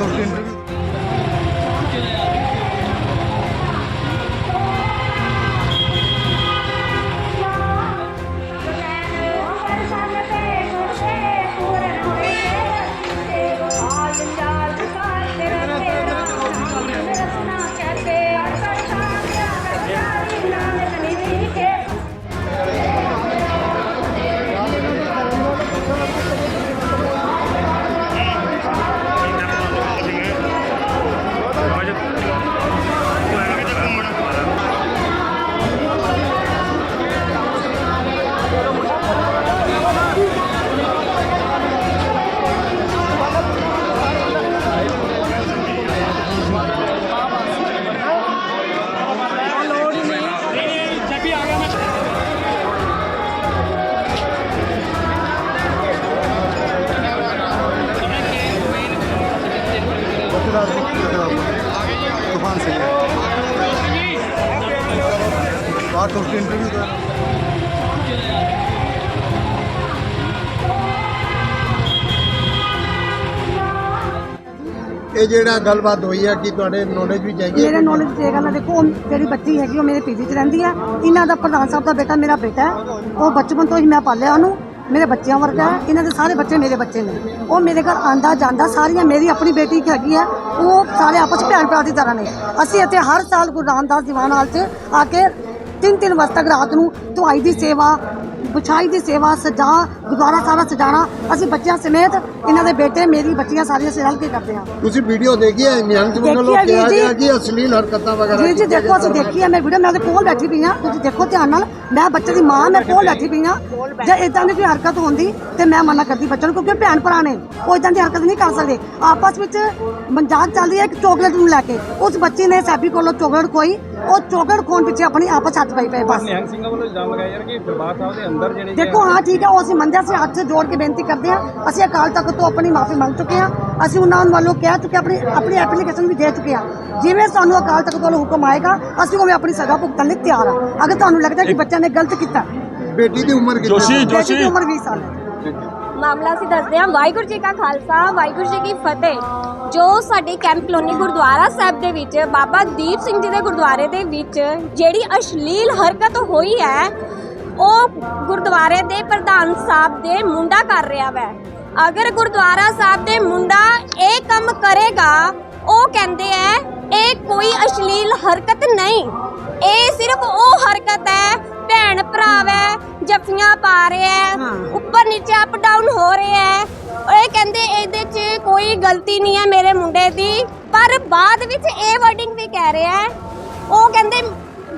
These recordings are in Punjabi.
content. आउट ऑफ इंटरव्यू ਇਹ ਜਿਹੜਾ ਗੱਲਬਾਤ ਹੋਈ ਹੈ ਕਿ ਤੁਹਾਡੇ ਨੌਲੇਜ ਵਿੱਚ ਹੈਗੀ ਹੈ ਮੇਰੇ ਨੌਲੇਜ ਤੇ ਇਹ ਗੱਲ ਹੈ ਦੇਖੋ ਉਹ ਜਿਹੜੀ ਬੱਚੀ ਹੈਗੀ ਉਹ ਮੇਰੇ ਪੀਜੀ 'ਚ ਰਹਿੰਦੀ ਹੈ ਇਹਨਾਂ ਦਾ ਪ੍ਰਧਾਨ ਸਾਹਿਬ ਦਾ ਬੇਟਾ ਮੇਰਾ ਬੇਟਾ ਹੈ ਉਹ ਬਚਪਨ ਤੋਂ ਹੀ ਮੈਂ ਪਾਲਿਆ ਉਹਨੂੰ ਮੇਰੇ ਬੱਚਿਆਂ ਵਰਗਾ ਹੈ ਇਹਨਾਂ ਦੇ ਸਾਰੇ ਬੱਚੇ ਮੇਰੇ ਬੱਚੇ ਨੇ ਉਹ ਮੇਰੇ ਘਰ ਆਂਦਾ ਜਾਂਦਾ ਸਾਰੀਆਂ ਮੇਰੀ ਆਪਣੀ ਬੇਟੀ ਇੱਕ ਹੈਗੀ ਹੈ ਉਹ ਸਾਰੇ ਆਪਸ 'ਚ ਭੈਣ ਭਰਾ ਦੀ ਤਰ੍ਹਾਂ ਨੇ ਅਸੀਂ ਇੱਥੇ ਹਰ ਸਾਲ ਗੁਰੂ ਰਾਮਦਾਸ ਦੀਵਾਨ ਹਾਲ 'ਚ ਆ ਕੇ ਤਿੰਨ ਤਿੰਨ ਵਜੇ ਤੱਕ ਰਾਤ ਨੂੰ ਦਵਾਈ ਦੀ ਸੇਵਾ ਬੁਛਾਈ ਦੀ ਸੇਵਾ ਸਜਾ ਗੁਰਦੁਆਰਾ ਸਾਰਾ ਸਜਾਣਾ। ਅਸੀਂ ਬੱਚਿਆਂ ਸਮੇਤ ਇਹਨਾਂ ਦੇ ਬੇਟੇ ਮੇਰੀ ਬੱਚੀਆਂ ਸਾਰੀਆਂ ਸੇ ਰਲ ਕੇ ਕਰਦੇ ਹਾਂ। ਤੁਸੀਂ ਵੀਡੀਓ ਦੇਖੀ ਹੈ? ਨਿਹੰਗ ਵੱਲੋਂ ਦੇਖੀ ਹੈ ਕਿਹਾ। ਗਿਆ ਕਿ ਅਸ਼ਲੀਲ ਹਰਕਤਾਂ ਵਗੈਰਾ ਜੀ ਜੀ ਦੇਖੋ ਅਸੀਂ ਦੇਖੀ ਹੈ ਮੈਂ ਵੀਡੀਓ ਮੈਂ ਉਹਦੇ ਕੋਲ ਬੈਠੀ ਪਈ ਹਾਂ। ਤੁਸੀਂ ਦੇਖੋ ਧਿਆਨ ਨਾਲ ਮੈਂ ਬੱਚੇ ਦੀ ਮਾਂ ਮੈਂ ਕੋਲ ਬੈਠੀ ਪਈ ਹਾਂ। ਜੇ ਇਦਾਂ ਦੀ ਕੋਈ ਹਰਕਤ ਹੁੰਦੀ ਤੇ ਮੈਂ ਮਨਾ ਕਰਦੀ ਬੱਚੇ ਨੂੰ ਕਿਉਂਕਿ ਭੈਣ ਭਰਾ ਨੇ ਉਹ ਇਦਾਂ ਦੀ ਹਰਕਤ ਨਹੀਂ ਕਰ ਸਕਦੇ। ਆਪਸ ਵਿੱਚ ਮਜ਼ਾਕ ਚੱਲ ਰਹੀ ਹੈ ਇੱਕ ਚੋਕਲੇਟ ਨੂੰ ਲੈ ਕੇ। ਉਸ ਬੱਚੀ ਨੇ ਸੈਬੀ ਕੋਲੋਂ ਚੋਕਲੇਟ ਖੋਈ ਉਹ ਚੋਕਲੇਟ ਖੋਣ ਪਿੱਛੇ ਆਪਣੀ ਆਪਸ ਹੱਥ ਪਾਈ ਪਏ ਬਸ। ਨਿਹੰਗ ਸਿੰਘਾਂ ਵੱਲੋਂ ਇਲਜ਼ਾਮ ਲਗਾਇਆ ਯਾਰ ਕਿ ਦਰਬਾਰ ਸਾਹਿਬ ਦੇ ਅੰਦਰ ਜਿਹੜੇ ਦੇਖੋ ਹਾਂ ਠੀਕ ਹੈ ਉਹ ਅਸੀਂ ਮੰਨਦੇ ਅਸੀਂ ਹੱਥ ਜੋੜ ਕੇ ਬੇਨਤੀ ਕਰਦੇ ਹਾਂ। ਅਸੀਂ ਅਕਾਲ ਤਖਤ ਤੋਂ ਆਪਣੀ ਮਾਫੀ ਮੰਗ ਚੁੱਕੇ ਹਾਂ। ਅਸੀਂ ਉਹਨਾਂ ਵੱਲੋਂ ਕਹਿ ਚੁੱਕੇ ਆਪਣੀ ਆਪਣੀ ਐਪਲੀਕੇਸ਼ਨ ਵੀ ਦੇ ਚੁੱਕੇ ਹਾਂ। ਜਿਵੇਂ ਸਾਨੂੰ ਅਕਾਲ ਤਖਤ ਵੱਲੋਂ ਹੁਕਮ ਆਏਗਾ ਅਸੀਂ ਉਵੇਂ ਆਪਣੀ ਸਜ਼ਾ ਭੁਗਤਣ ਲਈ ਤਿਆਰ ਹਾਂ। ਅਗਰ ਤੁਹਾਨੂੰ ਲੱਗਦਾ ਕਿ ਬੱਚਾ ਨੇ ਗਲਤ ਕੀਤਾ। ਬੇਟੀ ਦੀ ਉਮਰ ਕਿੰਨੀ ਹੈ ਬੇਟੀ ਦੀ ਉਮਰ 20 ਸਾਲ। ਹੈ। ਮਾਮਲਾ ਅਸੀਂ ਦੱਸਦੇ ਹਾਂ। ਵਾਹਿਗੁਰੂ ਜੀ ਕਾ ਖਾਲਸਾ, ਵਾਹਿਗੁਰੂ ਜੀ ਕੀ ਫਤਿਹ। ਜੋ ਸਾਡੇ ਕੈਂਪ ਕਲੋਨੀ ਗੁਰਦੁਆਰਾ ਸਾਹਿਬ ਦੇ ਵਿੱਚ, ਬਾਬਾ ਦੀਪ ਸਿੰਘ ਜੀ ਦੇ ਗੁਰਦੁਆਰੇ ਦੇ ਵਿੱਚ ਜਿਹੜੀ ਅਸ਼ਲੀਲ ਹਰਕਤ ਹੋਈ ਹੈ, ਉਹ ਗੁਰਦੁਆਰੇ ਦੇ ਪ੍ਰਧਾਨ ਸਾਹਿਬ ਦੇ ਮੁੰਡਾ ਕਰ ਰਿਹਾ ਵੈ। ਅਗਰ ਗੁਰਦੁਆਰਾ ਸਾਹਿਬ ਦੇ ਮੁੰਡਾ ਇਹ ਕੰਮ ਕਰੇਗਾ, ਉਹ ਕਹਿੰਦੇ ਐ ਇਹ ਕੋਈ ਅਸ਼ਲੀਲ ਹਰਕਤ ਨਹੀਂ। ਇਹ ਸਿਰਫ ਉਹ ਹਰਕਤ ਹੈ ਭੈਣ ਭਰਾ ਵੈ ਜੱਫੀਆਂ ਪਾ ਰਿਹਾ ਹਾਂ। ਉੱਪਰ ਨੀਚੇ ਅਪ ਡਾਊਨ ਹੋ ਰਿਹਾ ਉਹ ਇਹ ਕਹਿੰਦੇ ਇਹਦੇ 'ਚ ਕੋਈ ਗਲਤੀ ਨਹੀਂ ਹੈ ਮੇਰੇ ਮੁੰਡੇ ਦੀ ਪਰ ਬਾਅਦ ਵਿੱਚ ਇਹ ਵਰਡਿੰਗ ਵੀ ਕਹਿ ਰਿਹਾ ਹੈ ਉਹ ਕਹਿੰਦੇ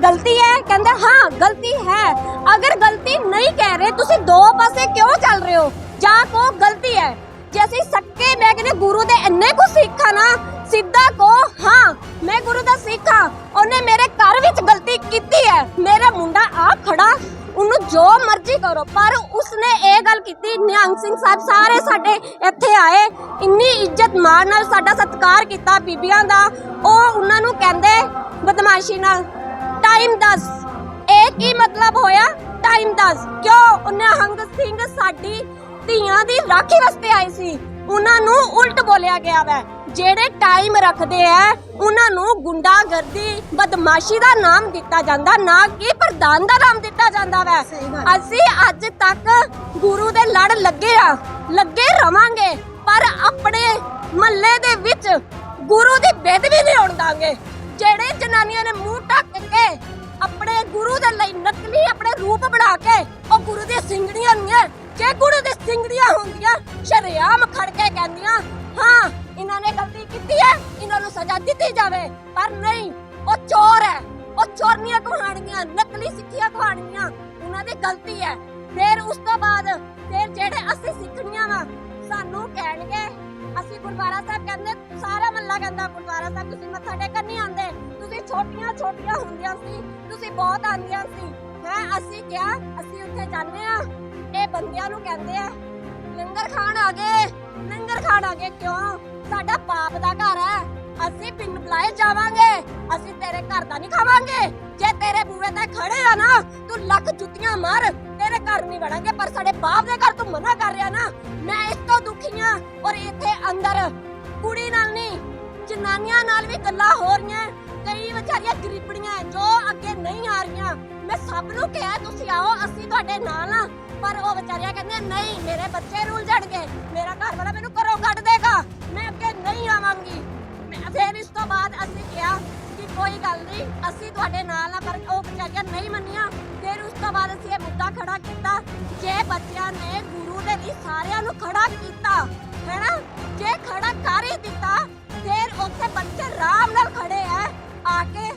ਗਲਤੀ ਹੈ ਕਹਿੰਦਾ ਹਾਂ ਗਲਤੀ ਹੈ। ਅਗਰ ਗਲਤੀ ਨਹੀਂ ਕਹਿ ਰਹੇ ਤੁਸੀਂ ਦੋ ਪਾਸੇ ਕਿਉਂ ਚੱਲ ਰਹੇ ਹੋ? ਜਾਂ ਕੋ ਗਲਤੀ ਹੈ ਜੇ ਅਸੀਂ ਸੱਕੇ ਮੈਂ ਕਹਿੰਦੇ ਗੁਰੂ ਦੇ ਇੰਨੇ ਕੁ ਸਿੱਖ ਨਾ, ਸਿੱਧਾ ਕੋ ਹਾਂ, ਮੈਂ ਗੁਰੂ ਦਾ ਸਿੱਖ ਉਹਨੇ ਮੇਰੇ ਘਰ ਵਿੱਚ ਗਲਤੀ ਕੀਤੀ ਹੈ। ਮੇਰਾ ਮੁੰਡਾ ਆ ਖੜਾ। ਉਹਨੂੰ ਜੋ ਮਰਜ਼ੀ ਕਰੋ, ਪਰ ਉਸਨੇ ਇਹ ਗੱਲ ਕੀਤੀ, ਨਿਹੰਗ ਸਿੰਘ ਸਾਹਿਬ ਸਾਰੇ ਸਾਡੇ ਇੱਥੇ ਆਏ। ਇੰਨੀ ਇੱਜ਼ਤ ਮਾਣ ਨਾਲ ਸਾਡਾ ਸਤਿਕਾਰ ਕੀਤਾ ਬੀਬੀਆਂ ਦਾ। ਉਹ ਉਹਨਾਂ ਨੂੰ ਕਹਿੰਦੇ, ਬਦਮਾਸ਼ੀ ਨਾਲ ਟਾਈਮ ਦੱਸ। ਇਹ ਕੀ ਮਤਲਬ ਹੋਇਆ? ਟਾਈਮ ਦੱਸ। ਕਿਉਂ? ਉਹਨੇ ਹੰਗ ਸਿੰਘ ਸਾਡੀ ਧੀਆਂ ਦੀ ਰਾਖੀ ਵਾਸਤੇ ਆਈ ਸੀ। ਉਹਨਾਂ ਨੂੰ ਉਲਟ ਬੋਲਿਆ ਗਿਆ ਵੈ। ਜਿਹੜੇ ਟਾਈਮ ਰੱਖਦੇ ਐ ਉਹਨਾਂ ਨੂੰ ਗੁੰਡਾਗਰਦੀ ਬਦਮਾਸ਼ੀ ਦਾ ਨਾਮ ਦਿੱਤਾ ਜਾਂਦਾ ਨਾ ਕਿ ਪ੍ਰਧਾਨ ਦਾ ਨਾਮ ਦਿੱਤਾ ਜਾਂਦਾ ਵੈ। ਅਸੀਂ ਅੱਜ ਤੱਕ ਗੁਰੂ ਦੇ ਲੜ ਲੱਗੇ ਆ ਲੱਗੇ ਰਵਾਂਗੇ ਪਰ ਆਪਣੇ ਮਹੱਲੇ ਦੇ ਵਿੱਚ ਗੁਰੂ ਦੀ ਬੇਦਬੀ ਨਹੀਂ ਹੋਣ ਦਾਂਗੇ। ਜਿਹੜੇ ਜਨਾਨੀਆਂ ਨੇ ਮੂੰਹ ਢੱਕ ਕੇ ਆਪਣੇ ਗੁਰੂ ਦੇ ਲਈ ਨਕਲੀ ਆਪਣੇ ਰੂਪ ਬਣਾ ਕੇ ਉਹ ਗੁਰੂ ਦੀਆਂ ਸਿੰਗੜੀਆਂ ਨਹੀਂ ਜੇ ਗੁਰੂ ਦੀ ਸਿੰਗੜੀਆਂ ਹੁੰਦੀਆਂ, ਸ਼ਰਿਆਮ ਖੜ ਕੇ ਕਹਿੰਦੀਆਂ, ਹਾਂ, ਇਹਨਾਂ ਨੇ ਗਲਤੀ ਕੀਤੀ ਹੈ, ਇਹਨਾਂ ਨੂੰ ਸਜ਼ਾ ਦਿੱਤੀ ਜਾਵੇ। ਪਰ ਨਹੀਂ, ਉਹ ਚੋਰ ਹੈ। ਉਹ ਚੋਰਨੀਆਂ ਕਹਾਣੀਆਂ ਨਕਲੀ ਸਿੱਖੀਆਂ ਕਹਾਣੀਆਂ ਉਹਨਾਂ ਦੀ ਗਲਤੀ ਹੈ। ਫਿਰ ਉਸ ਤੋਂ ਬਾਅਦ ਫਿਰ ਜਿਹੜੇ ਅਸੀਂ ਸਿੱਖਣੀਆਂ ਵਾ, ਸਾਨੂੰ ਕਹਿਣਗੇ, ਅਸੀਂ ਗੁਰਦੁਆਰਾ ਸਾਹਿਬ ਕਹਿੰਦੇ, ਸਾਰਾ ਮੱਲਾ ਕਹਿੰਦਾ ਗੁਰਦੁਆਰਾ ਸਾਹਿਬ, ਤੁਸੀਂ ਮੱਥਾ ਟੇਕਣ ਨਹੀਂ ਆਉਂਦੇ। ਤੁਸੀਂ ਛੋਟੀਆਂ ਛੋਟੀਆਂ ਹੁੰਦੀਆਂ ਸੀ, ਤੁਸੀਂ ਬਹੁਤ ਆਉਂਦੀਆਂ ਸੀ। ਹੈ ਅਸੀਂ ਕਿਹਾ, ਅਸੀਂ ਉੱਥੇ ਜਾਂਦੇ ਆ ਇਹ ਬੰਦਿਆਂ ਨੂੰ ਕਹਿੰਦੇ ਆ, ਲੰਗਰ ਖਾਣ ਆ ਗਏ, ਲੰਗਰ ਖਾਣ ਆ ਗਏ ਕਿਉਂ? ਸਾਡਾ ਪਾਪ ਦਾ ਘਰ ਹੈ ਅਸੀਂ ਬਿਨ ਬੁਲਾਏ ਜਾਵਾਂਗੇ, ਅਸੀਂ ਤੇਰੇ ਘਰ ਦਾ ਨਹੀਂ ਖਾਵਾਂਗੇ। ਜੇ ਤੇਰੇ ਬੂਹੇ ਤੇ ਖੜੇ ਆ ਨਾ, ਤੂੰ ਲੱਖ ਜੁੱਤੀਆਂ ਮਾਰ, ਤੇਰੇ ਘਰ ਨਹੀਂ ਵੜਾਂਗੇ ਪਰ ਸਾਡੇ ਬਾਪ ਦੇ ਘਰ ਤੂੰ ਮਨਾ ਕਰ ਰਿਹਾ ਨਾ। ਮੈਂ ਇਸ ਤੋਂ ਦੁਖੀ ਹਾਂ ਔਰ ਇੱਥੇ ਅੰਦਰ ਕੁੜੀ ਨਾਲ ਨਹੀਂ, ਜਨਾਨੀਆਂ ਨਾਲ ਵੀ ਗੱਲਾਂ ਹੋ ਰਹੀਆਂ। ਕਈ ਵਿਚਾਰੀਆਂ ਗਰੀਬੜੀਆਂ ਜੋ ਅੱਗੇ ਨਹੀਂ ਆ ਰਹੀਆਂ। ਮੈਂ ਸਭ ਨੂੰ ਕਿਹਾ, ਤੁਸੀਂ ਆਓ, ਅਸੀਂ ਤੁਹਾਡੇ ਨਾਲ ਆ। ਪਰ ਉਹ ਵਿਚਾਰੀਆਂ ਕਹਿੰਦੇ ਨਹੀਂ, ਮੇਰੇ ਬੱਚੇ ਰੁੱਲ ਜਾਣਗੇ। ਮੇਰਾ ਘਰ ਵਾਲਾ ਮੈਨੂੰ ਘਰੋਂ ਕੱਢ ਦੇਗਾ। ਮੈਂ ਅੱਗੇ ਨਹੀਂ ਆਵਾਂਗੀ। ਮੈਂ ਫਿਰ ਇਸ ਤੋਂ ਬਾਅਦ ਅਸੀਂ ਕਿਹਾ ਕਿ ਕੋਈ ਗੱਲ ਨਹੀਂ, ਅਸੀਂ ਤੁਹਾਡੇ ਨਾਲ ਆ, ਪਰ ਉਹ ਵਿਚਾਰੀਆਂ ਨਹੀਂ ਮੰਨੀਆਂ। ਫਿਰ ਉਸ ਤੋਂ ਬਾਅਦ ਅਸੀਂ ਇਹ ਮੁੱਦਾ ਖੜਾ ਕੀਤਾ, ਜੇ ਬੱਚਿਆਂ ਨੇ ਗੁਰੂ ਦੇ ਲਈ ਸਾਰਿਆਂ ਨੂੰ ਖੜਾ ਕੀਤਾ, ਹੈਨਾ? ਜੇ ਖੜਾ ਕਰ ਹੀ ਦਿੱਤਾ, ਫਿਰ ਉੱਥੇ ਬੱਚੇ ਆਰਾਮ ਨਾਲ ਖੜੇ ਐ ਆ ਕੇ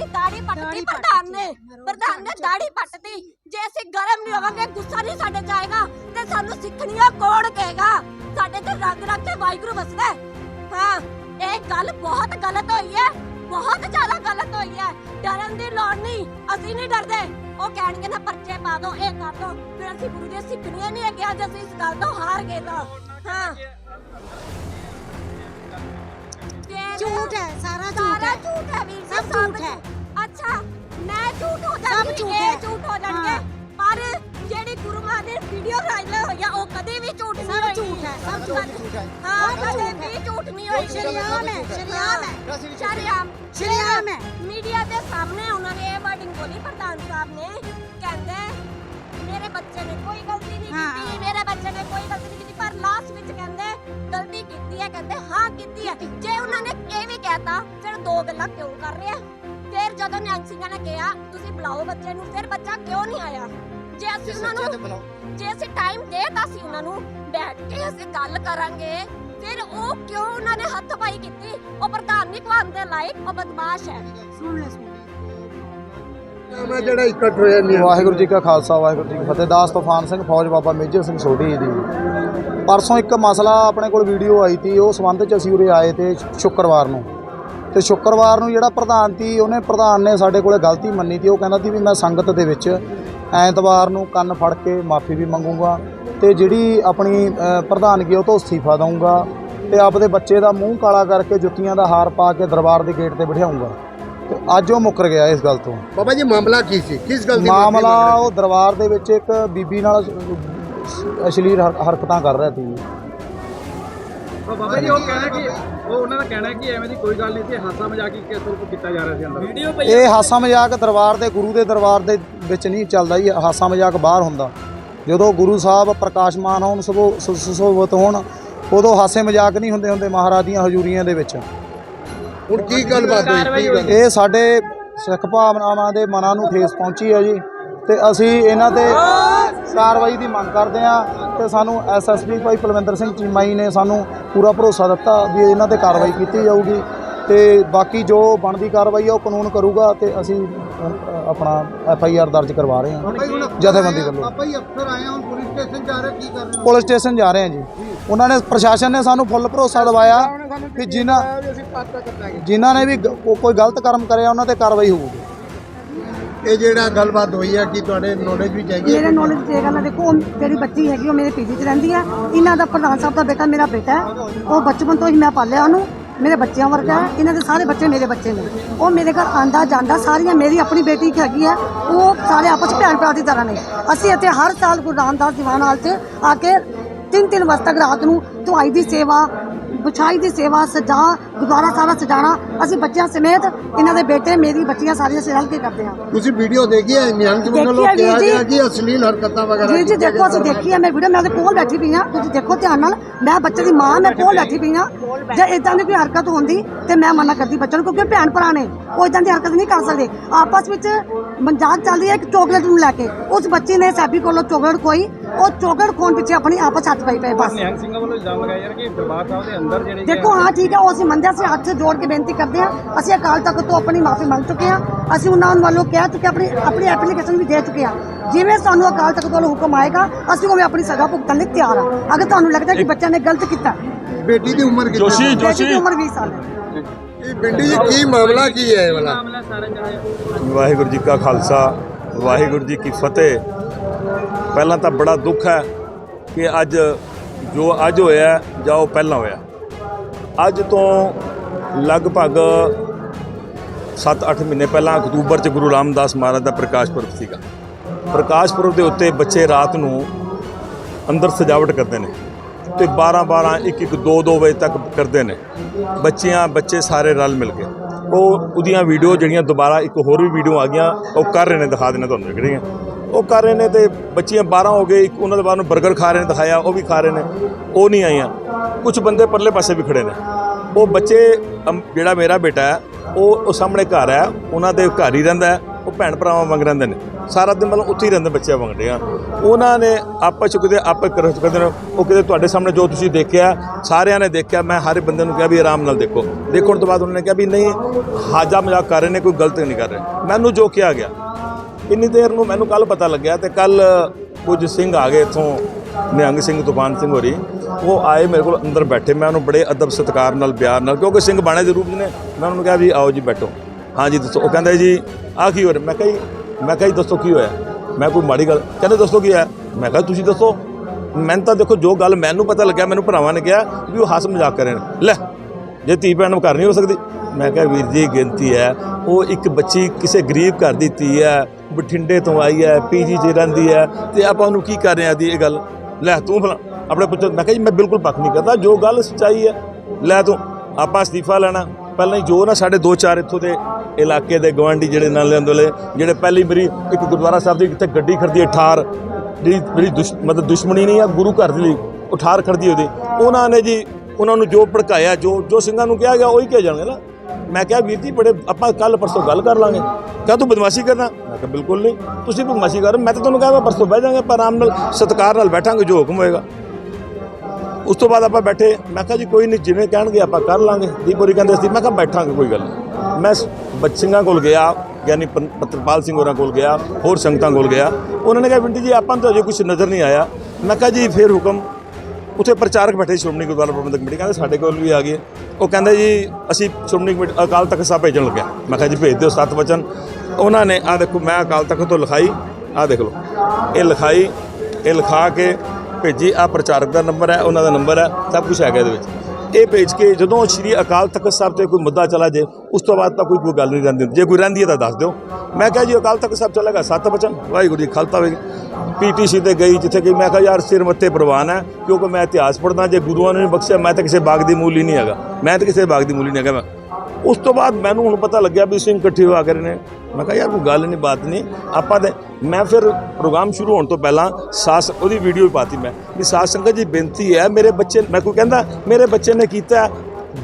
ਦੀ ਦਾੜੀ ਪੱਟਦੀ ਪ੍ਰਧਾਨ ਨੇ ਪ੍ਰਧਾਨ ਨੇ ਦਾੜੀ ਪੱਟਦੀ ਜੇ ਅਸੀਂ ਗਰਮ ਨਹੀਂ ਹੋਵਾਂਗੇ ਗੁੱਸਾ ਨਹੀਂ ਸਾਡੇ ਜਾਏਗਾ ਤੇ ਸਾਨੂੰ ਸਿੱਖਣੀਆਂ ਕੌਣ ਕਹੇਗਾ? ਸਾਡੇ ਤੇ ਰੰਗ ਰੰਗ ਕੇ ਵਾਹਿਗੁਰੂ ਵਸਦਾ ਹੈ। ਇਹ ਗੱਲ ਬਹੁਤ ਗਲਤ ਹੋਈ ਹੈ। ਬਹੁਤ ਜ਼ਿਆਦਾ ਗਲਤ ਹੋਈ ਹੈ। ਡਰਨ ਦੀ ਲੋੜ ਨਹੀਂ ਅਸੀਂ ਨਹੀਂ ਡਰਦੇ। ਉਹ ਕਹਿਣਗੇ ਨਾ ਪਰਚੇ ਪਾ ਦੋ ਇਹ ਕਰ ਦੋ। ਫਿਰ ਅਸੀਂ ਗੁਰੂ ਦੀਆਂ ਸਿੱਖਣੀਆਂ ਨਹੀਂ ਹੈਗੀਆਂ ਜੇ ਅਸੀਂ ਇਸ ਗੱਲ ਤੋਂ ਹਾਰ ਗਏ ਤਾਂ। ਹਾਂ। ਝੂਠ ਹੈ ਸਾਰਾ ਝੂਠ। ਸਭ ਕਦੇ ਝੂਠ ਹੈ। ਵੀ ਝੂਠ ਨਹੀਂ ਹੋਈ ਸ਼ਰੇਆਮ ਹੈ, ਸ਼ਰੇਆਮ ਹੈ। ਸ਼ਰੇਆਮ ਸ਼ਰੇਆਮ ਹੈ। ਮੀਡੀਆ ਦੇ ਸਾਹਮਣੇ ਉਹਨਾਂ ਨੇ ਇਹ ਵਰਡਿੰਗ ਬੋਲੀ ਪ੍ਰਧਾਨ ਸਾਹਿਬ ਨੇ ਕਹਿੰਦੇ ਮੇਰੇ ਬੱਚੇ ਨੇ ਕੋਈ ਗਲਤੀ ਨਹੀਂ ਹਾਂ। ਕੀਤੀ ਮੇਰੇ ਬੱਚੇ ਨੇ ਕੋਈ ਗਲਤੀ ਨਹੀਂ ਕੀਤੀ ਪਰ ਲਾਸਟ ਵਿੱਚ ਕਹਿੰਦੇ ਗਲਤੀ ਕੀਤੀ ਹੈ ਕਹਿੰਦੇ ਹਾਂ ਕੀਤੀ ਹੈ ਜੇ ਉਹਨਾਂ ਨੇ ਇਹ ਵੀ ਕਹਿਤਾ ਫਿਰ ਦੋ ਗੱਲਾਂ ਕਿਉਂ ਕਰ ਰਹੇ ਫਿਰ ਜਦੋਂ ਨਿਹੰਗ ਸਿੰਘਾਂ ਨੇ ਕਿਹਾ ਤੁਸੀਂ ਬੁਲਾਓ ਬੱਚੇ ਨੂੰ ਫਿਰ ਬੱਚਾ ਕਿਉਂ ਨਹੀਂ ਆਇਆ ਜੇ ਅਸੀਂ ਉਹਨਾਂ ਨੂੰ ਜੇ ਅਸੀਂ ਟਾਈਮ ਦੇਤਾ ਸੀ ਉਹਨਾਂ ਨੂੰ ਬੈਠ ਕੇ ਅਸੀਂ ਗੱਲ ਕਰਾਂਗੇ। ਫਿਰ ਉਹ ਕਿਉਂ ਉਹਨਾਂ ਨੇ ਹੱਥ ਪਾਈ ਕੀਤੀ? ਉਹ ਪ੍ਰਧਾਨ ਨਹੀਂ ਦੇ ਲਾਇਕ ਉਹ ਬਦਮਾਸ਼ ਹੈ। ਸੁਣ ਲੈ ਸੁਣ ਲੈ। ਮੈਂ ਜਿਹੜਾ ਇਕੱਠ ਹੋਇਆ ਨਿਹੰਗ ਵਾਹਿਗੁਰੂ ਜੀ ਕਾ ਖਾਲਸਾ ਵਾਹਿਗੁਰੂ ਜੀ ਕੀ ਫਤਿਹ। ਦਾਸ ਤੂਫਾਨ ਸਿੰਘ ਫੌਜ ਬਾਬਾ ਮੇਜਰ ਸਿੰਘ ਸੋਢੀ ਜੀ ਦੀ। ਪਰਸੋਂ ਇੱਕ ਮਸਲਾ ਆਪਣੇ ਕੋਲ ਵੀਡੀਓ ਆਈ ਤੀ। ਉਹ ਸੰਬੰਧ ਚ ਅਸੀਂ ਉਰੇ ਆਏ ਤੇ ਸ਼ੁੱਕਰਵਾਰ ਨੂੰ। ਤੇ ਸ਼ੁੱਕਰਵਾਰ ਨੂੰ ਜਿਹੜਾ ਪ੍ਰਧਾਨ ਤੀ ਉਹਨੇ ਪ੍ਰਧਾਨ ਨੇ ਸਾਡੇ ਕੋਲੇ ਗਲਤੀ ਮੰਨੀ ਤੀ। ਉਹ ਕਹਿੰਦਾ ਸੀ ਵੀ ਮੈਂ ਸੰਗਤ ਦੇ ਵਿੱਚ ਐਤਵਾਰ ਨੂੰ ਕੰਨ ਫੜ ਕੇ ਮਾਫੀ ਵੀ ਮੰਗੂੰਗਾ ਤੇ ਜਿਹੜੀ ਆਪਣੀ ਪ੍ਰਧਾਨਗੀ ਉਹ ਤੋਂ ਅਸਤੀਫਾ ਦਊਂਗਾ ਤੇ ਆਪਦੇ ਬੱਚੇ ਦਾ ਮੂੰਹ ਕਾਲਾ ਕਰਕੇ ਜੁੱਤੀਆਂ ਦਾ ਹਾਰ ਪਾ ਕੇ ਦਰਬਾਰ ਦੇ ਗੇਟ ਤੇ ਬਿਠਾਊਂਗਾ। ਤੇ ਅੱਜ ਉਹ ਮੁੱਕਰ ਗਿਆ ਇਸ ਗੱਲ ਤੋਂ। ਬਾਬਾ ਜੀ ਮਾਮਲਾ ਕੀ ਸੀ? ਕਿਸ ਗੱਲ ਦੀ ਮਾਮਲਾ? ਉਹ ਦਰਬਾਰ ਦੇ ਵਿੱਚ ਇੱਕ ਬੀਬੀ ਨਾਲ ਅਸ਼ਲੀਲ ਹਰ- ਹਰਕਤਾਂ ਕਰ ਰਿਹਾ ਸੀ। ਉਹ ਬਾਬਾ ਜੀ ਉਹ ਕਹਿਣਾ ਕਿ ਉਹ ਉਹਨਾਂ ਦਾ ਕਹਿਣਾ ਹੈ ਕਿ ਐਵੇਂ ਦੀ ਕੋਈ ਗੱਲ ਨਹੀਂ ਸੀ ਹਾਸਾ ਮਜ਼ਾਕ ਹੀ ਕਿਸ ਤਰ੍ਹਾਂ ਕੀਤਾ ਜਾ ਰਿਹਾ ਸੀ ਅੰਦਰ। ਵੀਡੀਓ ਇਹ ਹਾਸਾ ਮਜ਼ਾਕ ਦਰਬਾਰ ਦੇ ਗੁਰੂ ਦੇ ਦਰਬਾਰ ਦੇ ਵਿੱਚ ਨਹੀਂ ਚੱਲਦਾ ਜੀ ਹਾਸਾ ਮਜ਼ਾਕ ਬਾਹਰ ਹੁੰਦਾ। ਜਦੋਂ ਗੁਰੂ ਸਾਹਿਬ ਪ੍ਰਕਾਸ਼ਮਾਨ ਹੋਣ ਸੁਭੋ ਸੁਸ਼ੋਭਿਤ ਹੋਣ ਉਦੋਂ ਹਾਸੇ ਮਜ਼ਾਕ ਨਹੀਂ ਹੁੰਦੇ ਹੁੰਦੇ ਮਹਾਰਾਜ ਦੀਆਂ ਹਜ਼ੂਰੀਆਂ ਦੇ ਵਿੱਚ। ਹੁਣ ਕੀ ਗੱਲਬਾਤ ਹੋਈ ਕੀ ਗੱਲ ਇਹ ਸਾਡੇ ਸਿੱਖ ਭਾਵਨਾਵਾਂ ਦੇ ਮਨਾਂ ਨੂੰ ਠੇਸ ਪਹੁੰਚੀ ਹੈ ਜੀ ਤੇ ਅਸੀਂ ਇਹਨਾਂ ਤੇ ਕਾਰਵਾਈ ਦੀ ਮੰਗ ਕਰਦੇ ਹਾਂ। ਤੇ ਸਾਨੂੰ ਐਸਐਸਪੀ ਭਾਈ ਪਲਵਿੰਦਰ ਸਿੰਘ ਚੀਮਾਈ ਨੇ ਸਾਨੂੰ ਪੂਰਾ ਭਰੋਸਾ ਦਿੱਤਾ ਵੀ ਇਹਨਾਂ ਤੇ ਕਾਰਵਾਈ ਕੀਤੀ ਜਾਊਗੀ ਤੇ ਬਾਕੀ ਜੋ ਬਣਦੀ ਕਾਰਵਾਈ ਹੈ ਉਹ ਕਾਨੂੰਨ ਕਰੂਗਾ ਤੇ ਅਸੀਂ ਆਪਣਾ ਐਫ ਆਈ ਆਰ ਦਰਜ ਕਰਵਾ ਰਹੇ ਹਾਂ। ਜਥੇਬੰਦੀ ਵੱਲੋਂ। ਬਾਬਾ ਜੀ ਅਫਸਰ ਆਏ ਹੁਣ ਪੁਲਿਸ ਸਟੇਸ਼ਨ ਜਾ ਰਹੇ ਕੀ ਕਰ ਰਹੇ ਪੁਲਿਸ ਸਟੇਸ਼ਨ ਜਾ ਰਹੇ ਹਾਂ ਜੀ। ਉਹਨਾਂ ਨੇ ਪ੍ਰਸ਼ਾਸਨ ਨੇ ਸਾਨੂੰ ਫੁੱਲ ਭਰੋਸਾ ਦਿਵਾਇਆ ਕਿ ਜਿਨ੍ਹਾਂ ਜਿਨ੍ਹਾਂ ਨੇ ਵੀ ਕੋਈ ਗਲਤ ਕਰਮ ਕਰਿਆ ਉਹਨਾਂ ਤੇ ਕਾਰਵਾਈ ਹੋਊਗੀ। ਇਹ ਜਿਹੜਾ ਗੱਲਬਾਤ ਹੋਈ ਹੈ ਕਿ ਤੁਹਾਡੇ ਨੌਲੇਜ ਵਿੱਚ ਹੈਗੀ ਮੇਰੇ ਨੌਲੇਜ ਤੇ ਗੱਲ ਆ, ਦੇਖੋ ਉਹ ਜਿਹੜੀ ਬੱਚੀ ਹੈਗੀ ਉਹ ਮੇਰੇ ਪੀਜੀ 'ਚ ਰਹਿੰਦੀ ਆ। ਇਹਨਾਂ ਦਾ ਪ੍ਰਧਾਨ ਸਾਹਿਬ ਦਾ ਬੇਟਾ ਮੇਰਾ ਬੇਟਾ ਹੈ। ਉਹ ਬਚਪਨ ਤੋਂ ਹੀ ਮੈਂ ਪਾਲਿਆ ਉਹਨੂੰ। ਮੇਰੇ ਬੱਚਿਆਂ ਵਰਗਾ ਹੈ। ਇਹਨਾਂ ਦੇ ਸਾਰੇ ਬੱਚੇ ਮੇਰੇ ਬੱਚੇ ਨੇ। ਉਹ ਮੇਰੇ ਘਰ ਆਂਦਾ ਜਾਂਦਾ ਸਾਰੀਆਂ ਮੇਰੀ ਆਪਣੀ ਬੇਟੀ ਹੈਗੀ ਆ। ਉਹ ਸਾਰੇ ਆਪਸ ਭੈਣ ਭਰਾ ਦੀ ਤਰ੍ਹਾਂ ਨੇ। ਅਸੀਂ ਇੱਥੇ ਹਰ ਸਾਲ ਗੁਰੂ ਰਾਮਦਾਸ ਦੀਵਾਨ ਹਾਲ 'ਚ ਆ ਕੇ ਤਿੰਨ ਤਿੰਨ ਵਜੇ ਤੱਕ ਰਾਤ ਨੂੰ ਦਵਾਈ ਦੀ ਸੇਵਾ ਵਿਛਾਈ ਦੀ ਸੇਵਾ ਸਜਾ ਗੁਰਦੁਆਰਾ ਸਾਰਾ ਸਜਾਣਾ। ਅਸੀਂ ਬੱਚਿਆਂ ਸਮੇਤ ਇਹਨਾਂ ਦੇ ਬੇਟੇ ਮੇਰੀ ਬੱਚੀਆਂ ਸਾਰੀਆਂ ਸੇ ਰਲ ਕੇ ਕਰਦੇ ਹਾਂ। ਤੁਸੀਂ ਵੀਡੀਓ ਦੇਖੀ ਹੈ? ਨਿਹੰਗ ਸਿੰਘ ਵੱਲੋਂ ਹੈ ਕਿਹਾ। ਗਿਆ ਕਿ ਅਸ਼ਲੀਲ ਹਰਕਤਾਂ ਵਗੈਰਾ ਜੀ ਜੀ ਦੇਖੋ ਅਸੀਂ। ਦੇਖੀ ਹੈ ਮੈਂ ਵੀਡੀਓ ਮੈਂ ਉਹਦੇ ਕੋਲ ਬੈਠੀ ਪਈ ਆ ਤੁਸੀਂ ਦੇਖੋ ਧਿਆਨ ਨਾਲ ਮੈਂ ਬੱਚੇ ਦੀ ਮਾਂ ਮੈਂ ਕੋਲ ਬੈਠੀ ਪਈ ਆ ਜੇ ਇਦਾਂ ਦੀ ਕੋਈ ਹਰਕਤ ਹੁੰਦੀ ਤੇ ਮੈਂ ਮਨਾ ਕਰਦੀ ਬੱਚੇ ਨੂੰ ਕਿਉਂਕਿ ਭੈਣ ਭਰਾ ਨੇ ਉਹ ਇਦਾਂ ਦੀ ਹਰਕਤ ਨਹੀਂ ਕਰ ਸਕਦੇ। ਆਪਸ ਵਿੱਚ ਮਜ਼ਾਕ ਚੱਲ ਰਹੀ ਹੈ ਇੱਕ ਚੋਕਲੇਟ ਨੂੰ ਲੈ ਕੇ। ਉਸ ਬੱਚੀ ਨੇ ਸੈਬੀ ਕੋਲੋਂ ਚੋਕਲੇਟ ਖੋਈ ਉਹ ਚੋਕਲੇਟ ਖੋਣ ਪਿੱਛੇ ਆਪਣੀ ਆਪਸ ਹੱਥ ਪਾਈ ਪਏ ਬਸ। ਨਿਹੰਗ ਸਿੰਘਾਂ ਵੱਲੋਂ ਇਲਜ਼ਾਮ ਲਗਾਇਆ ਯਾਰ ਕਿ ਦਰਬਾਰ ਸਾਹਿਬ ਦੇ ਅੰਦਰ ਜਿਹੜੇ ਕਿ ਦੇਖੋ ਹਾਂ ਠੀਕ ਹੈ ਉਹ ਅਸੀਂ ਮੰਨਦੇ ਹਾਂ, ਅਸੀਂ ਹੱਥ ਜੋੜ ਕੇ ਬੇਨਤੀ ਕਰਦੇ ਹਾਂ। ਅਸੀਂ ਅਕਾਲ ਤਖਤ ਤੋਂ ਆਪਣੀ ਮਾਫੀ ਮੰਗ ਚੁੱਕੇ ਹਾਂ। ਅਸੀਂ ਉਹਨਾਂ ਵੱਲੋਂ ਕਹਿ ਚੁੱਕੇ ਆਪਣੀ ਆਪਣੀ ਐਪਲੀਕੇਸ਼ਨ ਵੀ ਦੇ ਚੁੱਕੇ ਹਾਂ। ਜਿਵੇਂ ਸਾਨੂੰ ਅਕਾਲ ਤਖਤ ਵੱਲੋਂ ਹੁਕਮ ਆਏਗਾ ਅਸੀਂ ਉਵੇਂ ਆਪਣੀ ਸਜ਼ਾ ਭੁਗਤਣ ਲਈ ਤਿਆਰ ਹਾਂ। ਅਗਰ ਤੁਹਾਨੂੰ ਲੱਗਦਾ ਕਿ ਬੱਚਾ ਨੇ ਗਲਤ ਕੀਤਾ। ਬੇਟੀ ਦੀ ਉਮਰ ਕਿੰਨੀ ਹੈ? ਬੇਟੀ ਦੀ ਉਮਰ 20 ਸਾਲ ਹੈ। ਇਹ ਬੇਟੀ ਜੀ ਕੀ ਮਾਮਲਾ ਕੀ ਹੈ ਇਹ ਵਾਲਾ? ਮਾਮਲਾ ਸਾਰਾ ਜਿਹੜਾ ਵਾਹਿਗੁਰੂ ਜੀ ਕਾ ਖਾਲਸਾ ਵਾਹਿਗੁਰੂ ਜੀ ਕੀ ਫਤਿਹ। ਪਹਿਲਾਂ ਤਾਂ ਬੜਾ ਦੁੱਖ ਹੈ ਕਿ ਅੱਜ ਜੋ ਅੱਜ ਹੋਇਆ ਜਾਂ ਉਹ ਪਹਿਲਾਂ ਹੋਇਆ ਅੱਜ ਤੋਂ ਲਗਭਗ 7-8 ਮਹੀਨੇ ਪਹਿਲਾਂ ਅਕਤੂਬਰ ਚ ਗੁਰੂ ਰਾਮਦਾਸ ਮਹਾਰਾਜ ਦਾ ਪ੍ਰਕਾਸ਼ ਪੁਰਬ ਸੀਗਾ। ਪ੍ਰਕਾਸ਼ ਪੁਰਬ ਦੇ ਉੱਤੇ ਬੱਚੇ ਰਾਤ ਨੂੰ ਅੰਦਰ ਸਜਾਵਟ ਕਰਦੇ ਨੇ ਤੇ 12 12 1 1 2 2 ਵਜੇ ਤੱਕ ਕਰਦੇ ਨੇ। ਬੱਚਿਆਂ, ਬੱਚੇ ਸਾਰੇ ਰਲ ਮਿਲ ਕੇ। ਉਹ ਉਹਦੀਆਂ ਵੀਡੀਓ ਜਿਹੜੀਆਂ ਦੁਬਾਰਾ ਇੱਕ ਹੋਰ ਵੀ ਵੀਡੀਓ ਆ ਗਈਆਂ, ਉਹ ਕਰ ਰਹੇ ਨੇ, ਦਿਖਾ ਦੇਣਾ ਤੁਹਾਨੂੰ ਜਿਹੜੀਆਂ ਉਹ ਕਰ ਰਹੇ ਨੇ ਤੇ ਬੱਚੀਆਂ 12 ਹੋ ਗਏ, ਇੱਕ ਉਹਨਾਂ ਦੇ ਬਾਅਦ ਨੂੰ 버ਗਰ ਖਾ ਰਹੇ ਨੇ, ਦਿਖਾਇਆ, ਉਹ ਵੀ ਖਾ ਰਹੇ ਨੇ, ਉਹ ਨਹੀਂ ਆਈਆਂ। ਕੁਝ ਬੰਦੇ ਪਰਲੇ ਪਾਸੇ ਵੀ ਖੜੇ ਨੇ। ਉਹ ਬੱਚੇ ਜਿਹੜਾ ਮੇਰਾ ਬੇਟਾ ਹੈ, ਉਹ ਉਹ ਸਾਹਮਣੇ ਘਰ ਹੈ, ਉਹਨਾਂ ਦੇ ਘਰ ਹੀ ਰਹਿੰਦਾ ਉਹ ਭੈਣ ਭਰਾਵਾਂ ਵਾਂਗ ਰਹਿੰਦੇ ਨੇ। ਸਾਰਾ ਦਿਨ ਮਤਲਬ ਉੱਥੇ ਹੀ ਰਹਿੰਦੇ ਬੱਚੇ ਵਾਂਗਦੇ ਆ ਉਹਨਾਂ ਨੇ ਆਪਸ ਚ ਕਿਤੇ ਆਪਸ ਕਰ ਕਰਦੇ ਨੇ, ਉਹ ਕਿਤੇ ਤੁਹਾਡੇ ਸਾਹਮਣੇ ਜੋ ਤੁਸੀਂ ਦੇਖਿਆ, ਸਾਰਿਆਂ ਨੇ ਦੇਖਿਆ, ਮੈਂ ਹਰ ਬੰਦੇ ਨੂੰ ਕਿਹਾ ਵੀ ਆਰਾਮ ਨਾਲ ਦੇਖੋ। ਦੇਖਣ ਤੋਂ ਬਾਅਦ ਉਹਨਾਂ ਨੇ ਕਿਹਾ ਵੀ ਨਹੀਂ, ਹਾਜਾ ਮਜ਼ਾਕ ਕਰ ਰਹੇ ਨੇ, ਕੋਈ ਗਲਤ ਨਹੀਂ ਕਰ ਰਹੇ। ਮੈਨੂੰ ਜੋ ਕਿਹਾ ਗਿਆ। ਇੰਨੀ ਦੇਰ ਨੂੰ ਮੈਨੂੰ ਕੱਲ ਪਤਾ ਲੱਗਿਆ ਤੇ ਕੱਲ ਕੁਝ ਸਿੰਘ ਆ ਗਏ ਇੱਥੋਂ ਨਿਹੰਗ ਸਿੰਘ, ਤੂਫਾਨ ਸਿੰਘ ਹੋਰੀ। ਉਹ ਆਏ ਮੇਰੇ ਕੋਲ ਅੰਦਰ ਬੈਠੇ। ਮੈਂ ਉਹਨੂੰ ਬੜੇ ਅਦਬ ਸਤਿਕਾਰ ਨਾਲ, ਪਿਆਰ ਨਾਲ, ਕਿਉਂਕਿ ਸਿੰਘ ਬਾਣੇ ਦੇ ਰੂਪ ਨੇ। ਮੈਂ ਉਹਨੂੰ ਕਿਹਾ ਵੀ ਆਓ ਜੀ ਬੈਠੋ। ਹਾਂਜੀ, ਦੱਸੋ। ਉਹ ਕਹਿੰਦਾ ਜੀ, ਆਹ ਕੀ ਹੋ ਰਿਹਾ? ਮੈਂ ਕਿਹਾ ਜੀ, ਮੈਂ ਕਿਹਾ ਜੀ, ਦੱਸੋ ਕੀ ਹੋਇਆ? ਮੈਂ ਕੋਈ ਮਾੜੀ ਗੱਲ ਕਹਿੰਦੇ, ਦੱਸੋ ਕੀ ਹੋਇਆ? ਮੈਂ ਕਿਹਾ, ਤੁਸੀਂ ਦੱਸੋ। ਮੈਨੂੰ ਤਾਂ ਦੇਖੋ, ਜੋ ਗੱਲ ਮੈਨੂੰ ਪਤਾ ਲੱਗਿਆ, ਮੈਨੂੰ ਭਰਾਵਾਂ ਨੇ ਕਿਹਾ ਵੀ ਉਹ ਹੱਸ ਮਜ਼ਾਕ ਕਰ ਰਹੇ ਨੇ। ਲੈ, ਜੇ ਧੀ ਭੈਣ ਨੂੰ ਘਰ ਨਹੀਂ ਹੋ ਸਕਦੀ। ਮੈਂ ਕਿਹਾ, ਵੀਰ ਜੀ, ਗਿਣਤੀ ਹੈ। ਉਹ ਇੱਕ ਬੱਚੀ ਕਿਸੇ ਗਰੀਬ ਘਰ ਦੀ ਧੀ ਹੈ। ਬਠਿੰਡੇ ਤੋਂ ਆਈ ਹੈ ਪੀਜੀ 'ਚ ਰਹਿੰਦੀ ਹੈ ਤੇ ਆਪਾਂ ਉਹਨੂੰ ਕੀ ਕਰ ਰਹੇ ਆ ਦੀ ਇਹ ਗੱਲ? ਲੈ ਤੂੰ ਫਲਾ ਆਪਣੇ ਪੁੱਤ ਮੈਂ ਕਿਹਾ ਜੀ, ਮੈਂ ਬਿਲਕੁਲ ਪੱਖ ਨਹੀਂ ਕਰਦਾ, ਜੋ ਗੱਲ ਸੱਚਾਈ ਹੈ, ਲੈ ਤੂੰ, ਆਪਾਂ ਅਸਤੀਫਾ ਲੈਣਾ। ਪਹਿਲਾਂ ਹੀ ਜੋ ਨਾ ਸਾਡੇ ਦੋ ਚਾਰ ਇੱਥੋਂ ਦੇ ਇਲਾਕੇ ਦੇ ਗਵਾਂਢੀ ਜਿਹੜੇ ਨਾਲ ਲੈਂਦੋਲੇ ਜਿਹੜੇ ਪਹਿਲੀ ਮੇਰੀ ਇੱਕ ਗੁਰਦੁਆਰਾ ਸਾਹਿਬ ਦੀ ਕਿਤੇ ਗੱਡੀ ਖੜਦੀ ਹੈ, ਠਾਰ, ਜਿਹੜੀ ਮੇਰੀ ਦੁਸ਼, ਮਤਲਬ ਦੁਸ਼ਮਣੀ ਨਹੀਂ ਆ, ਗੁਰੂ ਘਰ ਦੇ ਲਈ, ਉਹ ਠਾਰ ਖੜਦੀ ਉਹਦੀ। ਉਹਨਾਂ ਨੇ ਜੀ, ਉਹਨਾਂ ਨੂੰ ਜੋ ਭੜਕਾਇਆ, ਜੋ ਜੋ ਸਿੰਘਾਂ ਨੂੰ ਕਿਹਾ ਗਿਆ, ਉਹੀ ਕਿਹਾ ਜਾਣਗੇ ਨਾ। ਮੈਂ ਕਿਹਾ, ਵੀਰ ਜੀ, ਬੜੇ ਆਪਾਂ ਕੱਲ ਪਰਸੋਂ ਗੱਲ ਕਰ ਲਾਂਗੇ। ਕਿਹਾ ਤੂੰ ਬਦਮਾਸ਼ੀ ਕਰਨਾ? ਮੈਂ ਕਿਹਾ, ਬਿਲਕੁਲ ਨਹੀਂ। ਤੁਸੀਂ ਬਦਮਾਸ਼ੀ ਕਰੋ ਮੈਂ ਤਾਂ ਤੁਹਾਨੂੰ ਕਿਹਾ ਮੈਂ ਪਰਸੋਂ ਬਹਿ ਜਾਾਂਗੇ ਪਰ ਆਰਾਮ ਨਾਲ ਸਤਿਕਾਰ ਨਾਲ ਬੈਠਾਂਗੇ, ਜੋ ਹੁਕਮ ਹੋਏਗਾ। ਉਸ ਤੋਂ ਬਾਅਦ ਆਪਾਂ ਬੈਠੇ। ਮੈਂ ਕਿਹਾ, ਜੀ, ਕੋਈ ਨਹੀਂ, ਜਿਵੇਂ ਕਹਿਣਗੇ, ਆਪਾਂ ਕਰ ਲਾਂਗੇ। ਦੀਪੋਰੀ ਕਹਿੰਦੇ ਸੀ, ਮੈਂ ਕਿਹਾ, ਬੈਠਾਂਗੇ, ਕੋਈ ਗੱਲ ਨਹੀਂ। ਮੈਂ ਸ- ਬੱਚਿਆਂ ਕੋਲ ਗਿਆ ਗਿਆਨੀ ਪੰ- ਪੱਤਰਪਾਲ ਸਿੰਘ ਹੋਰਾਂ ਕੋਲ ਗਿਆ, ਹੋਰ ਸੰਗਤਾਂ ਕੋਲ ਗਿਆ। ਉਹਨਾਂ ਨੇ ਕਿਹਾ ਬਿੰਟੀ ਜੀ, ਆਪਾਂ ਨੂੰ ਤਾਂ ਅਜੇ ਕੁਝ ਨਜ਼ਰ ਨਹੀਂ ਆਇਆ। ਮੈਂ ਕਿਹਾ, ਜੀ, ਫਿਰ ਹੁਕਮ ਉੱਥੇ ਪ੍ਰਚਾਰਕ ਬੈਠੇ ਸੀ ਸ਼੍ਰੋਮਣੀ ਗੁਰਦੁਆਰਾ ਪ੍ਰਬੰਧਕ ਕਮੇਟੀ, ਕਹਿੰਦੇ ਸਾਡੇ ਕੋਲ ਵੀ ਆ ਗਏ। ਉਹ ਕਹਿੰਦੇ ਜੀ, ਅਸੀਂ ਸ਼੍ਰੋਮਣੀ ਕਮੇਟੀ, ਅਕਾਲ ਤਖਤ ਸਾਹਿਬ ਭੇਜਣ ਲੱਗਿਆ। ਮੈਂ ਕਿਹਾ ਜੀ, ਭੇਜ ਦਿਓ ਸੱਤ ਵਚਨ। ਉਹਨਾਂ ਨੇ ਆ ਦੇਖੋ, ਮੈਂ ਅਕਾਲ ਤਖਤ ਤੋਂ ਲਿਖਾਈ ਆ ਦੇਖ ਲਓ। ਇਹ ਲਿਖਾਈ, ਇਹ ਲਿਖਾ ਕੇ ਭੇਜੀ। ਆ ਪ੍ਰਚਾਰਕ ਦਾ ਨੰਬਰ ਹੈ, ਉਹਨਾਂ ਦਾ ਨੰਬਰ ਹੈ, ਸਭ ਕੁਝ ਹੈਗਾ ਇਹਦੇ ਵਿੱਚ। ਇਹ ਭੇਜ ਕੇ ਜਦੋਂ ਸ਼੍ਰੀ ਅਕਾਲ ਤਖਤ ਸਾਹਿਬ ਤੇ ਕੋਈ ਮੁੱਦਾ ਚਲਾ ਜੇ, ਉਸ ਤੋਂ ਬਾਅਦ ਤਾਂ ਕੋਈ ਕੋਈ ਗੱਲ ਨਹੀਂ ਰਹਿੰਦੀ। ਜੇ ਕੋਈ ਰਹਿੰਦੀ ਹੈ ਤਾਂ ਦੱਸ ਦਿਓ। ਮੈਂ ਕਿਹਾ ਜੀ, ਅਕਾਲ ਤਖਤ ਸਾਹਿਬ ਚਲੇਗਾ, ਸੱਤ ਵਚਨ। ਵਾਹਿਗੁਰੂ ਜੀ ਕੀ ਖਾਲਸਾ ਹੋਵੇਗੀ ਪੀਟੀਸੀ ਤੇ ਗਈ ਜਿੱਥੇ ਕਿ ਮੈਂ ਕਿਹਾ ਯਾਰ ਸਿਰ ਮੱਥੇ ਪ੍ਰਵਾਨ ਹੈ ਕਿਉਂਕਿ ਮੈਂ ਇਤਿਹਾਸ ਪੜ੍ਹਦਾ, ਜੇ ਗੁਰੂਆਂ ਨੇ ਬਖਸ਼ਿਆ, ਮੈਂ ਤਾਂ ਕਿਸੇ ਬਾਗ ਦੀ ਮੂਲ ਹੀ ਨਹੀਂ ਹੈਗਾ। ਮੈਂ ਤਾਂ ਕਿਸੇ ਬਾਗ ਦੀ ਮੂਲ ਹੀ ਨਹੀਂ ਹੈਗਾ ਮੈਂ। ਉਸ ਤੋਂ ਬਾਅਦ ਮੈਨੂੰ ਹੁਣ ਪਤਾ ਲੱਗਿਆ ਵੀ ਸਿੰਘ ਇਕੱਠੇ ਹੋਆ ਕਰ ਨੇ ਮੈਂ ਕਿਹਾ ਯਾਰ ਕੋਈ ਗੱਲ ਨਹੀਂ ਬਾਤ ਨਹੀਂ ਆਪਾਂ ਤੇ ਮੈਂ ਫਿਰ ਪ੍ਰੋਗਰਾਮ ਸ਼ੁਰੂ ਹੋਣ ਤੋਂ ਪਹਿਲਾਂ ਸਾਸ ਉਹਦੀ ਵੀਡੀਓ ਵੀ ਪਾਤੀ ਮੈਂ, ਵੀ ਸਾਧ ਸੰਗਤ ਜੀ, ਬੇਨਤੀ ਹੈ, ਮੇਰੇ ਬੱਚੇ ਮੈਂ ਕੋਈ ਕਹਿੰਦਾ, ਮੇਰੇ ਬੱਚੇ ਨੇ ਕੀਤਾ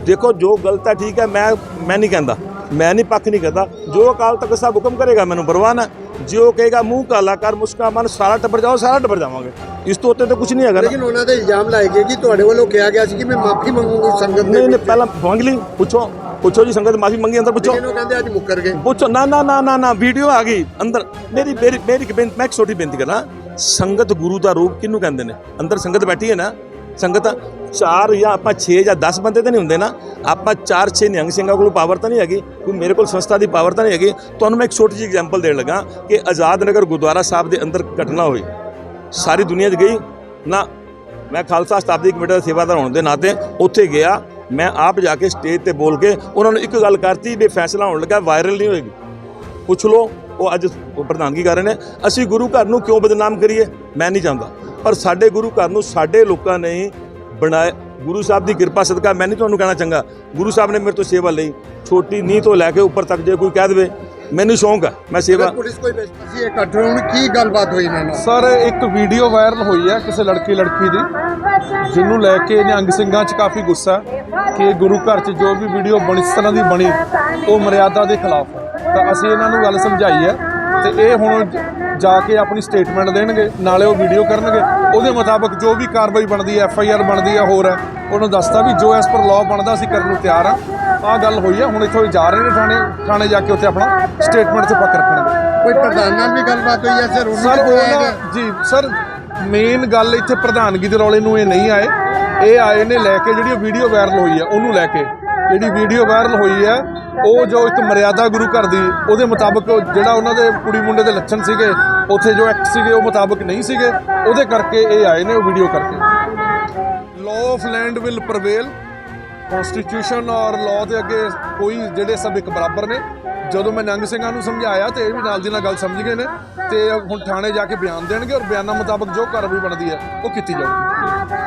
ਦੇਖੋ, ਜੋ ਗਲਤ ਹੈ, ਠੀਕ ਹੈ, ਮੈਂ ਮੈਂ ਨਹੀਂ ਕਹਿੰਦਾ। ਮੈਂ ਨਹੀਂ ਪੱਖ ਨਹੀਂ ਕਰਦਾ। ਜੋ ਅਕਾਲ ਤਖਤ ਸਾਹਿਬ ਹੁਕਮ ਕਰੇਗਾ, ਮੈਨੂੰ ਪਰਵਾਹ ਹੈ ਜੇ ਉਹ ਕਹੇਗਾ ਮੂੰਹ ਕਾਲਾ ਕਰ ਮੁਸਕਾ ਮਨ ਸਾਰਾ ਟੱਬਰ ਜਾਓ ਸਾਰਾ ਟੱਬਰ ਜਾਵਾਂਗੇ। ਇਸ ਤੋਂ ਉੱਤੇ ਤਾਂ ਕੁਝ ਨਹੀਂ ਹੈਗਾ ਨਾ। ਲੇਕਿਨ ਉਹਨਾਂ ਦੇ ਇਲਜ਼ਾਮ ਲਾਏ ਗਏ ਕਿ ਤੁਹਾਡੇ ਵੱਲੋਂ ਕਿਹਾ ਗਿਆ ਸੀ ਕਿ ਮੈਂ ਮਾਫੀ ਮੰਗੂੰਗੀ ਸੰਗਤ ਦੇ ਨਹੀਂ ਨਹੀਂ ਵਿੱਚ। ਪਹਿਲਾਂ ਮੰਗ ਲਈ ਪੁੱਛੋ ਪੁੱਛੋ ਜੀ ਸੰਗਤ ਮਾਫੀ ਮੰਗੀ ਅੰਦਰ ਪੁੱਛੋ। ਲੇਕਿਨ ਉਹ ਕਹਿੰਦੇ ਅੱਜ ਮੁੱਕਰ ਗਏ। ਪੁੱਛੋ ਨਾ ਨਾ ਨਾ ਨਾ ਨਾ ਵੀਡੀਓ ਆ ਗਈ ਅੰਦਰ। ਮੇਰੀ ਮੇਰੀ ਮੇਰੀ ਇੱਕ ਬੇਨਤੀ ਮੈਂ ਇੱਕ ਛੋਟੀ ਬੇਨਤੀ ਕਰਨਾ ਸੰਗਤ ਗੁਰੂ ਦਾ ਰੂਪ ਕਿਹਨੂੰ ਕਹਿੰਦੇ ਨੇ? ਅੰਦਰ ਸੰਗਤ ਬੈਠੀ ਹੈ ਨਾ ਸੰਗਤ ਚਾਰ ਜਾਂ ਆਪਾਂ 6 ਜਾਂ 10 ਬੰਦੇ ਤਾਂ ਨਹੀਂ ਹੁੰਦੇ ਨਾ, ਆਪਾਂ 4 6 ਨਿਹੰਗ ਸਿੰਘਾਂ ਕੋਲ ਪਾਵਰ ਤਾਂ ਨਹੀਂ ਹੈਗੀ, ਕੋਈ ਮੇਰੇ ਕੋਲ ਸੰਸਥਾ ਦੀ ਪਾਵਰ ਤਾਂ ਨਹੀਂ ਹੈਗੀ। ਤੁਹਾਨੂੰ ਮੈਂ ਇੱਕ ਛੋਟੀ ਜਿਹੀ ਐਗਜ਼ਾਮਪਲ ਦੇਣ ਲੱਗਾ ਕਿ ਆਜ਼ਾਦ ਨਗਰ ਗੁਰਦੁਆਰਾ ਸਾਹਿਬ ਦੇ ਅੰਦਰ ਘਟਨਾ ਹੋਈ। ਸਾਰੀ ਦੁਨੀਆ 'ਚ ਗਈ, ਨਾ ਮੈਂ ਖਾਲਸਾ ਸ਼ਤਾਬਦੀ ਕਮੇਟੀ ਦਾ ਸੇਵਾਦਾਰ ਹੋਣ ਦੇ ਨਾਤੇ ਉੱਥੇ ਗਿਆ, ਮੈਂ ਆਪ ਜਾ ਕੇ ਸਟੇਜ ਤੇ ਬੋਲ ਕੇ ਉਹਨਾਂ ਨੂੰ ਇੱਕ ਗੱਲ ਕਰਤੀ ਵੀ ਫੈਸਲਾ ਹੋਣ ਲੱਗਾ ਵਾਇਰਲ ਨਹੀਂ ਹੋਏਗੀ। ਪੁੱਛ ਲਓ, ਉਹ ਅੱਜ ਪ੍ਰਧਾਨਗੀ ਕਰ ਰਹੇ ਨੇ, ਅਸੀਂ ਗੁਰੂ ਘਰ ਨੂੰ ਕਿਉਂ ਬਦਨਾਮ ਕਰੀਏ? ਮੈਂ ਨਹੀਂ ਚਾਹੁੰਦਾ। ਪਰ ਸਾਡੇ ਗੁਰੂ ਘਰ ਨੂੰ ਸਾਡੇ ਲੋਕਾਂ ਨੇ ਬਣਾਇਆ ਗੁਰੂ ਸਾਹਿਬ ਦੀ ਕਿਰਪਾ ਸਦਕਾ ਮੈਂ ਨਹੀਂ ਤੁਹਾਨੂੰ ਕਹਿਣਾ ਚੰਗਾ। ਗੁਰੂ ਸਾਹਿਬ ਨੇ ਮੇਰੇ ਤੋਂ ਸੇਵਾ ਲਈ ਛੋਟੀ ਨੀਂਹ ਤੋਂ ਲੈ ਕੇ ਉੱਪਰ ਤੱਕ ਜੇ ਕੋਈ ਕਹਿ ਦੇਵੇ ਮੈਨੂੰ ਸ਼ੌਂਕ ਹੈ ਮੈਂ ਸੇਵਾ ਪੁਲਿਸ ਕੋਈ ਬੇਇੱਜ਼ਤੀ ਸੀ ਇਕੱਠ ਹੋਣ ਕੀ ਗੱਲਬਾਤ ਹੋਈ ਇਹਨਾਂ ਨਾਲ? ਸਰ ਇੱਕ ਵੀਡੀਓ ਵਾਇਰਲ ਹੋਈ ਹੈ ਕਿਸੇ ਲੜਕੀ ਲੜਕੀ ਦੀ ਜਿਹਨੂੰ ਲੈ ਕੇ ਨਿਹੰਗ ਸਿੰਘਾਂ 'ਚ ਕਾਫੀ ਗੁੱਸਾ ਹੈ ਕਿ ਗੁਰੂ ਘਰ 'ਚ ਜੋ ਵੀ ਵੀਡੀਓ ਬਣੀ ਇਸ ਤਰ੍ਹਾਂ ਦੀ ਬਣੀ ਉਹ ਮਰਿਆਦਾ ਦੇ ਖਿਲਾਫ ਹੈ। ਤਾਂ ਅਸੀਂ ਇਹਨਾਂ ਨੂੰ ਗੱਲ ਸਮਝਾਈ ਹੈ ਤੇ ਇਹ ਹੁਣ ਜ- ਕੇ ਆਪਣੀ ਸਟੇਟਮੈਂਟ ਦੇਣਗੇ ਨਾਲੇ ਉਹ ਵੀਡੀਓ ਕਰਨਗੇ। ਉਹਦੇ ਮੁਤਾਬਕ ਜੋ ਵੀ ਕਾਰਵਾਈ ਬਣਦੀ ਹੈ ਐਫ ਆਈ ਆਰ ਬਣਦੀ ਹੈ ਹੋਰ ਹੈ ਉਹਨੂੰ ਦੱਸਤਾ ਵੀ ਜੋ ਐਸ ਪਰ ਲਾਅ ਬਣਦਾ ਅਸੀਂ ਕਰਨ ਨੂੰ ਤਿਆਰ ਹਾਂ। ਆਹ ਗੱਲ ਹੋਈ ਹੈ ਹੁਣ ਇੱਥੋਂ ਜਾ ਰਹੇ ਨੇ ਥਾਣੇ ਥਾਣੇ ਜਾ ਕੇ ਉੱਥੇ ਆਪਣਾ ਸਟੇਟਮੈਂਟ 'ਚ ਪੱਕ ਰੱਖਣਗੇ। ਕੋਈ ਪ੍ਰਧਾਨ ਨਾਲ ਵੀ ਗੱਲਬਾਤ ਹੋਈ ਹੈ ਸਰ ਉਹਨੂੰ ਜੀ ਸਰ ਮੇਨ ਗੱਲ ਇੱਥੇ ਪ੍ਰਧਾਨਗੀ ਦੇ ਰੌਲੇ ਨੂੰ ਇਹ ਨਹੀਂ ਆਏ। ਇਹ ਆਏ ਨੇ ਲੈ ਕੇ ਜਿਹੜੀ ਵੀਡੀਓ ਵਾਇਰਲ ਹੋਈ ਹੈ ਉਹਨੂੰ ਲੈ ਕੇ। ਜਿਹੜੀ ਵੀਡੀਓ ਵਾਇਰਲ ਹੋਈ ਹੈ, ਉਹ ਜੋ ਇੱਕ ਮਰਿਆਦਾ ਗੁਰੂ ਘਰ ਦੀ, ਉਹਦੇ ਮੁਤਾਬਕ ਜਿਹੜਾ ਉਹਨਾਂ ਦੇ ਕੁੜੀ ਮੁੰਡੇ ਦੇ ਲੱਛਣ ਸੀਗੇ, ਉੱਥੇ ਜੋ ਐਕਟ ਸੀਗੇ, ਉਹ ਮੁਤਾਬਕ ਨਹੀਂ ਸੀਗੇ, ਉਹਦੇ ਕਰਕੇ ਇਹ ਆਏ ਨੇ ਉਹ ਵੀਡੀਓ ਕਰਕੇ। Law of land will prevail constitution ਔਰ ਲਾਅ ਦੇ ਅੱਗੇ ਕੋਈ ਜਿਹੜੇ ਸਭ ਇੱਕ ਬਰਾਬਰ ਨੇ। ਜਦੋਂ ਮੈਂ ਨੰਗ ਸਿੰਘਾਂ ਨੂੰ ਸਮਝਾਇਆ ਤੇ ਇਹ ਵੀ ਨਾਲ ਦੀ ਨਾਲ ਗੱਲ ਸਮਝ ਗਏ ਨੇ, ਤੇ ਹੁਣ ਥਾਣੇ ਜਾ ਕੇ ਬਿਆਨ ਦੇਣਗੇ ਔਰ ਬਿਆਨਾਂ ਮੁਤਾਬਕ ਜੋ ਕਾਰਵਾਈ ਬਣਦੀ ਹੈ, ਉਹ ਕੀਤੀ ਜਾਊਗੀ।